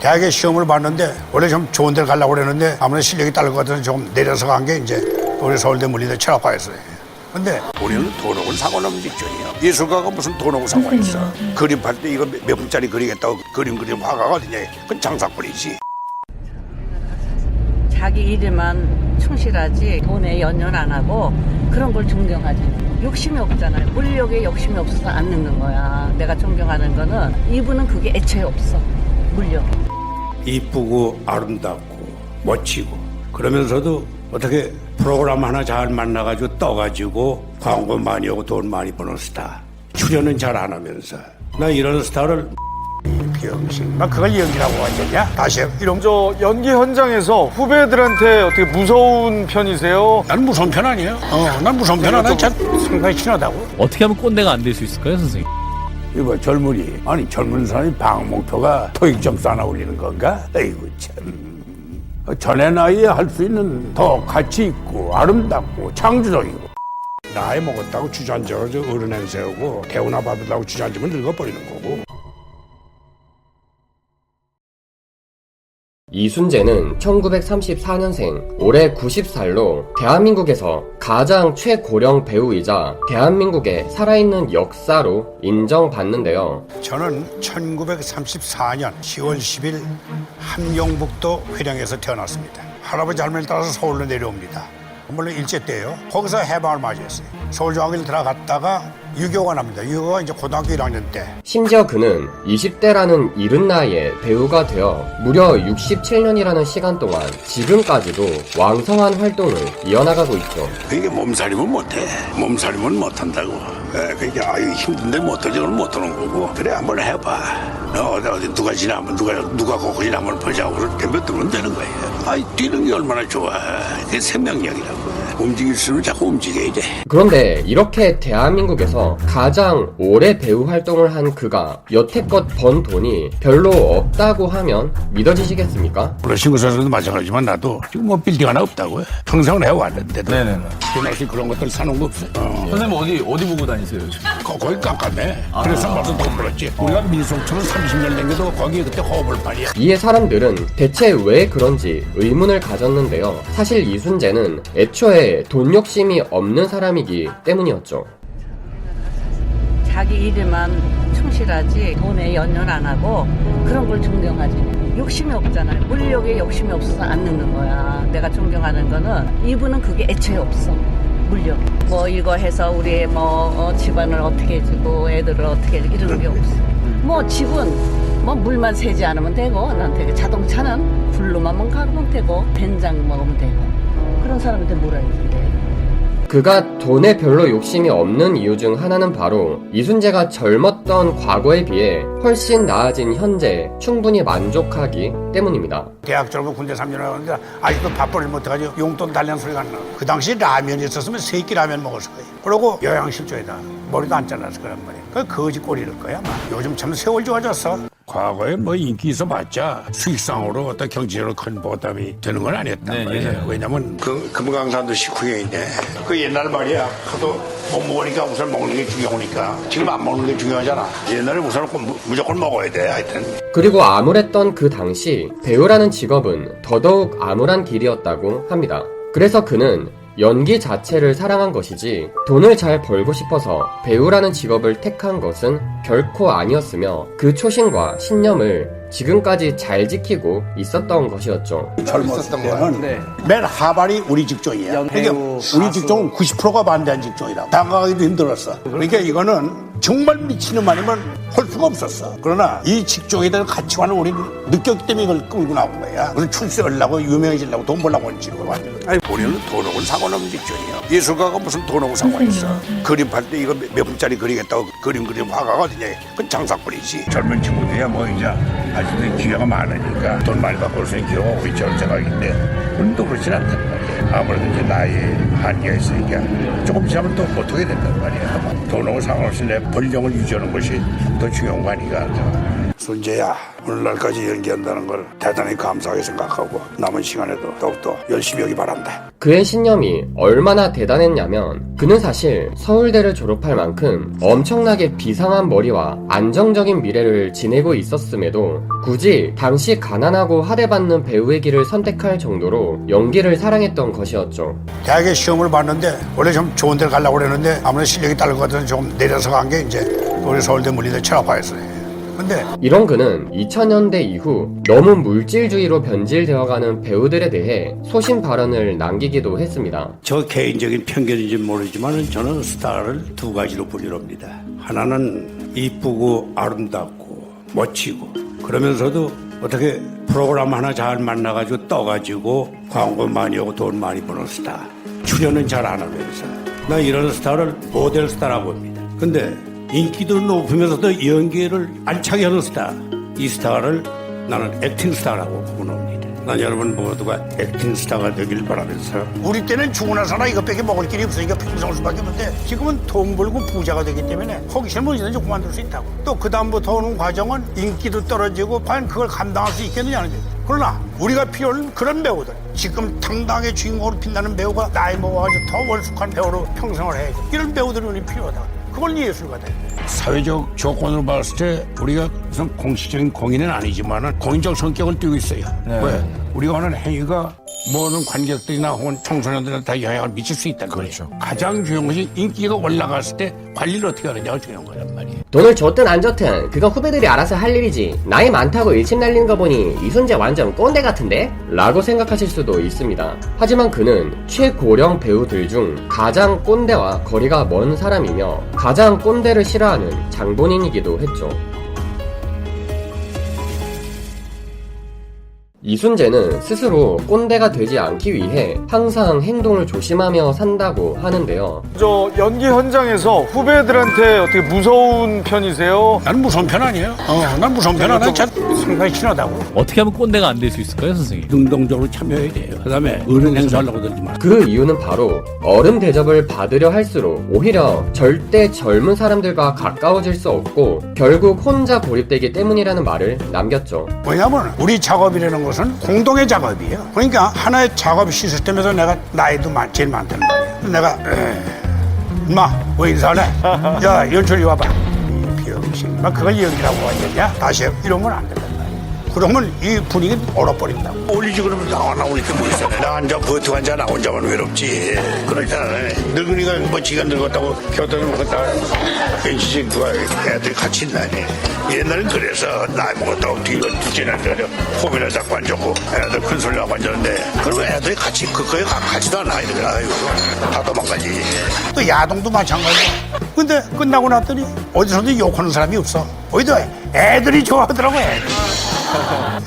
대학에 시험을 봤는데 원래 좀 좋은 데를 가려고 그랬는데 아무래도 실력이 딸것 같아서 좀 내려서 간 게 이제 우리 서울대 물리대 철학과였어요. 근데 우리는 돈하고는 상관없는 직종이야. 예술가가 무슨 돈하고 상관이 있어. 그림할 때 이거 몇 분짜리 그리겠다고 그림 그리는 화가가 어디냐. 그건 장사꾼이지. 자기 일에만 충실하지 돈에 연연 안 하고 그런 걸 존경하지. 욕심이 없잖아요. 물력에 욕심이 없어서 안 늙는 거야. 내가 존경하는 거는 이분은 그게 애초에 없어. 물력. 이쁘고 아름답고 멋지고 그러면서도 어떻게 프로그램 하나 잘 만나가지고 떠가지고 광고 많이 오고 돈 많이 버는 스타 출연은 잘 안 하면서 나 이런 스타를 병신 막 그걸 연기라고 하겠냐 다시 해. 이런 저 연기 현장에서 후배들한테 어떻게 무서운 편이세요? 난 무서운 편 아니에요 어, 난 무서운 편 아니야 참 생각이 친하다고 어떻게 하면 꼰대가 안 될 수 있을까요, 선생님? 이거 젊은이 아니 젊은 사람이 방 목표가 토익 점수 하나 올리는 건가? 아이고 참. 전의 나이에 할 수 있는 더 가치 있고 아름답고 창조적이고. 나이 먹었다고 주저앉아서 어른 행세하고 대우나 받으려고 주저앉으면 늙어버리는 거고 이순재는 1934년생, 올해 90살로 대한민국에서 가장 최고령 배우이자 대한민국의 살아있는 역사로 인정받는데요. 저는 1934년 10월 10일 함경북도 회령에서 태어났습니다. 할아버지 할머니를 따라서 서울로 내려옵니다. 물론 일제 때예요. 거기서 해방을 맞이했어요. 서울중앙을 들어갔다가 유교가 납니다. 유교가 이제 고등학교 1학년 때. 심지어 그는 20대라는 이른 나이에 배우가 되어 무려 67년이라는 시간 동안 지금까지도 왕성한 활동을 이어나가고 있죠. 그게 몸살이면 못해. 몸살이면 못한다고. 예, 그게 아유 힘든데 못하지 그럼 못하는 거고. 그래 한번 해봐. 너 어디 어디 누가 지나면 누가 누가 거기 지나면 보자고 뱉으면 되는 거예요. 아이 뛰는 게 얼마나 좋아. 그게 생명력이라고. 움직일 수는 자꾸 움직여야 돼. 그런데 이렇게 대한민국에서 가장 오래 배우 활동을 한 그가 여태껏 번 돈이 별로 없다고 하면 믿어지시겠습니까? 물론 신구 선수도 마찬가지지만 나도 지금 뭐 빌딩 하나 없다고요. 평생을 해왔는데도. 네네네. 지나시 그런 것들 사는 거 없어요. 어. 선생님 어디 어디 보고 다니세요 요즘? 거, 거기 깜깜해. 그래서 벌써 돈 벌었지. 우리가 민속촌을 30년 댕겨도 거기 그때 허벌판이야. 이에 사람들은 대체 왜 그런지 의문을 가졌는데요. 사실 이순재는 애초에 돈 욕심이 없는 사람이기 때문이었죠. 자기 일에만 충실하지 돈에 연연 안 하고 그런 걸 존경하지. 욕심이 없잖아요. 물력에 욕심이 없어서 안 늙는 거야. 내가 존경하는 거는 이분은 그게 애초에 없어. 물력. 뭐 이거 해서 우리 뭐 어, 집안을 어떻게 해주고 애들을 어떻게 해주고 이런 게 없어. 뭐 집은 뭐 물만 새지 않으면 되고 난 되게 자동차는 불로만 가면 되고 된장 먹으면 되고 그런 사람한테 뭐라 얘기해. 그가 돈에 별로 욕심이 없는 이유 중 하나는 바로 이순재가 젊었던 과거에 비해 훨씬 나아진 현재 충분히 만족하기 때문입니다. 대학 졸업하고 군대 3년 하는데 아직도 밥벌이를 못해가지고 용돈 달라는 소리가 안 나. 그 당시 라면이 있었으면 세끼 라면 먹었을 거예요. 그러고 영양실조에다 머리도 안 잘랐을 거란 말이에요. 그 거지 꼴이를 거야. 요즘 참 세월 좋아졌어. 과거에 뭐 인기 있어봤자 수익상으로 어떤 경제적으로 큰 보답이 되는 건 아니었단 네, 말이에요. 예전에. 왜냐면 그 금강산도 식후경인데 그 옛날 말이야. 하도 못 먹으니까 우선 먹는 게 중요하니까 지금 안 먹는 게 중요하잖아. 옛날에 우선 무조건 먹어야 돼. 하여튼. 그리고 암울했던 그 당시 배우라는 직업은 더더욱 암울한 길이었다고 합니다. 그래서 그는 연기 자체를 사랑한 것이지 돈을 잘 벌고 싶어서 배우라는 직업을 택한 것은 결코 아니었으며 그 초심과 신념을 지금까지 잘 지키고 있었던 것이었죠. 젊었을 때는 맨 하반이 우리 직종이야. 그러니까 우리 직종은 90%가 반대한 직종이라 다가가기도 힘들었어. 그러니까 이거는 정말 미치는 아니면 할 수가 없었어. 그러나 이 직종에 대한 가치관을 우리는 느꼈기 때문에 이걸 끌고 나온 거야. 무슨 출세하려고 유명해지려고 돈 벌려고 하는 직업 완전. 아니 우리는 돈하고는 상관없는 직종이야. 예술가가 무슨 돈하고 상관이 있어. 그림할 때 이거 몇 분짜리 그리겠다고 그림 그리는 화가가 어디냐. 그건 장사꾼이지. 젊은 친구들이야 뭐 이제 아직도 기회가 많으니까 돈 많이 받고 올 수 있는 기회가 오고 있죠 생각인데 우리도 그렇진 않단 말이야. 아무래도 이제 나이에 한계가 있으니까 조금 지나면 또 못하게 된단 말이야. 돈하고 상관없이 내 본령을 유지하는 것이 더 중요한 거 아닌가. 순재야 오늘날까지 연기한다는 걸 대단히 감사하게 생각하고 남은 시간에도 더욱더 열심히 하기 바란다. 그의 신념이 얼마나 대단했냐면 그는 사실 서울대를 졸업할 만큼 엄청나게 비상한 머리와 안정적인 미래를 지내고 있었음에도 굳이 당시 가난하고 하대받는 배우의 길을 선택할 정도로 연기를 사랑했던 것이었죠. 대학에 시험을 봤는데 원래 좀 좋은 데를 가려고 그랬는데 아무래도 실력이 다를 것 같아서 좀 내려서 간 게 이제 우리 서울대 물리대 철학과였어요. 근데 이런 그는 2000년대 이후 너무 물질주의로 변질되어가는 배우들에 대해 소신 발언을 남기기도 했습니다. 저 개인적인 편견인지는 모르지만 저는 스타를 두 가지로 분류합니다. 하나는 이쁘고 아름답고 멋지고 그러면서도 어떻게 프로그램 하나 잘 만나가지고 떠가지고 광고 많이 하고 돈 많이 버는 스타. 출연은 잘 안 하면서. 나 이런 스타를 모델 스타라고 봅니다. 근데 인기도 높으면서도 연기를 알차게 하는 스타. 이 스타를 나는 액팅 스타라고 부릅니다. 난 여러분 모두가 액팅 스타가 되길 바라면서 우리 때는 죽고 나서나 이것밖에 먹을 길이 없으니까 평생 할 수밖에 없는데 지금은 돈 벌고 부자가 되기 때문에 호기심 언제든지 그만둘 수 있다고 또 그 다음부터 오는 과정은 인기도 떨어지고 과연 그걸 감당할 수 있겠느냐는 거죠 그러나 우리가 필요한 그런 배우들 지금 당당하게 주인공으로 빛나는 배우가 나이 먹어가지고 더 월숙한 배우로 평생을 해야지 이런 배우들이 우리 필요하다 그걸 예술가 돼. 사회적 조건으로 봤을 때 우리가 무슨 공식적인 공인은 아니지만 공인적 성격을 띠고 있어요. 왜? 우리가 하는 행위가 모든 관객들이나 혹은 청소년들한테 다 영향을 미칠 수 있다는 거죠. 가장 중요한 것이 인기가 올라갔을 때 관리를 어떻게 하느냐가 중요한 거란 말이에요. 돈을 줬든 안 줬든 그건 후배들이 알아서 할 일이지 나이 많다고 일침 날리는 거 보니 이순재 완전 꼰대 같은데? 라고 생각하실 수도 있습니다. 하지만 그는 최고령 배우들 중 가장 꼰대와 거리가 먼 사람이며 가장 꼰대를 싫어하는 장본인이기도 했죠. 이순재는 스스로 꼰대가 되지 않기 위해 항상 행동을 조심하며 산다고 하는데요. 저 연기 현장에서 후배들한테 어떻게 무서운 편이세요? 나는 무서운 편 아니에요. 어, 난 무서운 편 아니야. 참 상당히 친하다고. 어떻게 하면 꼰대가 안 될 수 있을까요, 선생님? 능동적으로 참여해야 돼요. 그 다음에 어른 행사하려고 들지 마. 그 이유는 바로 어른 대접을 받으려 할수록 오히려 절대 젊은 사람들과 가까워질 수 없고 결국 혼자 고립되기 때문이라는 말을 남겼죠. 왜냐면 우리 작업이라는 것은 공동의 작업이에요. 그러니까 하나의 작업 시스템에서 내가 나이도 많, 제일 많단 말이에요. 내가 에이, 인마 왜 인사하네? 야 연출이 와봐. 이 비영신. 막 그걸 연기라고 하겠냐? 다시 해. 이러면 안 된단 말이에요. 그러면 이 분위기 얼어버린다고. 올리지 그러면 나와 나올 게뭐 있어. 나 혼자 버티고 앉아 나 혼자만 외롭지. 그러잖아. 늙은이가 뭐 지가 늙었다고 곁들여 먹었다. 괜시지 누가 애들이 같이 있나니. 옛날엔 그래서 나이 먹었다고 뒤로 뒤지는데 호미를 잡고 앉았고 애들 큰 소리 나고 앉았는데 그러면 애들이 같이 그거에 가- 가지도 않아. 이러면 아이고 다 도망가지. 또 야동도 마찬가지야. 근데 끝나고 났더니 어디서도 욕하는 사람이 없어. 오히려 애들이 좋아하더라고 애들.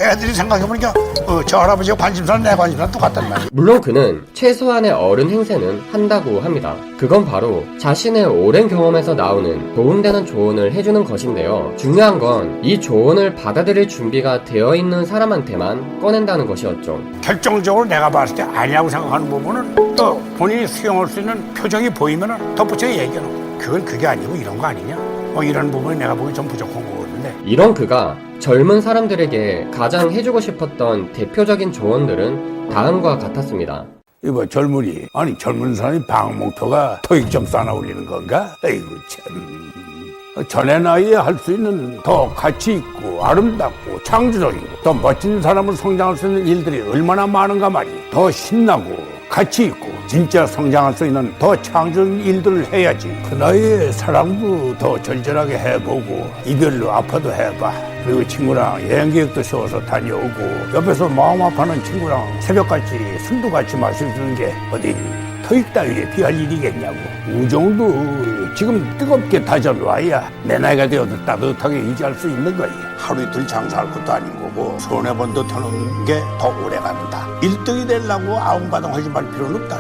애들이 생각해보니까 어, 저 할아버지가 관심사는 내 관심사는 똑같단 말이야. 물론 그는 최소한의 어른 행세는 한다고 합니다. 그건 바로 자신의 오랜 경험에서 나오는 도움되는 조언을 해주는 것인데요. 중요한 건 이 조언을 받아들일 준비가 되어 있는 사람한테만 꺼낸다는 것이었죠. 결정적으로 내가 봤을 때 아니라고 생각하는 부분은 또 본인이 수용할 수 있는 표정이 보이면 덧붙여 얘기하는 그건 그게 아니고 이런 거 아니냐 뭐 이런 부분이 내가 보기 좀 부족한 거 같은 데 이런 그가 젊은 사람들에게 가장 해주고 싶었던 대표적인 조언들은 다음과 같았습니다. 이거 젊은이 아니 젊은 사람이 방학 목표가 토익 점수 하나 올리는 건가? 아이고 참 전의 나이에 할 수 있는 더 가치 있고 아름답고 창조적이고 더 멋진 사람을 성장할 수 있는 일들이 얼마나 많은가 말이야 더 신나고 가치 있고 진짜 성장할 수 있는 더 창조적인 일들을 해야지. 그 나이에 사랑도 더 절절하게 해보고 이별로 아파도 해봐. 그리고 친구랑 여행 계획도 세워서 다녀오고 옆에서 마음 아파하는 친구랑 새벽같이 술도 같이 마실 수 있는 게 어디 토익 따위에 비할 일이겠냐고. 우정도 지금 뜨겁게 다져놔야 내 나이가 되어도 따뜻하게 유지할 수 있는 거야 하루 이틀 장사할 것도 아닌 거고 손해본도 터는 게 더 오래 간다. 1등이 되려고 아웅바둥 하지 말 필요는 없다.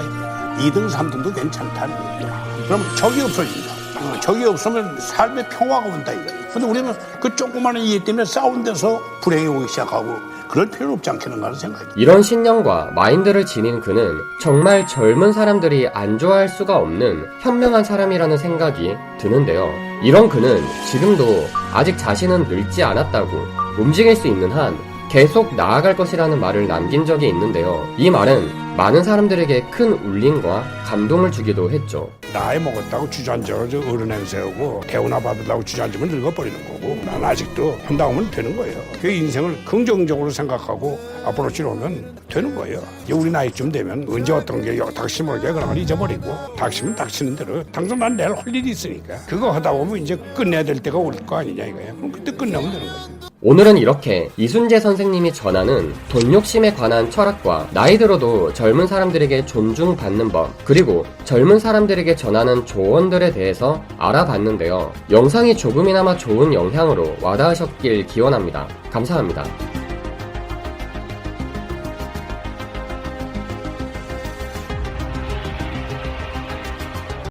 이게 2등 3등도 괜찮다는 거야 그럼 적이 없어진다. 어, 적이 없으면 삶의 평화가 온다 이거야 근데 우리는 그 조그마한 이해 때문에 싸운 데서 불행이 오기 시작하고 그럴 필요 없지 않겠는가 하는 생각이 이런 신념과 마인드를 지닌 그는 정말 젊은 사람들이 안 좋아할 수가 없는 현명한 사람이라는 생각이 드는데요. 이런 그는 지금도 아직 자신은 늙지 않았다고 움직일 수 있는 한 계속 나아갈 것이라는 말을 남긴 적이 있는데요. 이 말은 많은 사람들에게 큰 울림과 감동을 주기도 했죠. 나이 먹었다고 주저앉아 저 어른 행세하고 대우나 받으려고 주저앉으면 늙어버리는 거고 난 아직도 한다고 하면 되는 거예요 그 인생을 긍정적으로 생각하고 앞으로 치러오면 되는 거예요 우리 나이쯤 되면 언제 어떤 게 닥치면 게 그런 걸 잊어버리고 닥치면 닥치는 대로 당장 난 내일 할 일이 있으니까 그거 하다 보면 이제 끝내야 될 때가 올 거 아니냐 이거야 그럼 그때 끝내면 되는 거지 오늘은 이렇게 이순재 선생님이 전하는 돈 욕심에 관한 철학과 나이 들어도 젊은 사람들에게 존중받는 법, 그리고 젊은 사람들에게 전하는 조언들에 대해서 알아봤는데요. 영상이 조금이나마 좋은 영향으로 와닿으셨길 기원합니다. 감사합니다.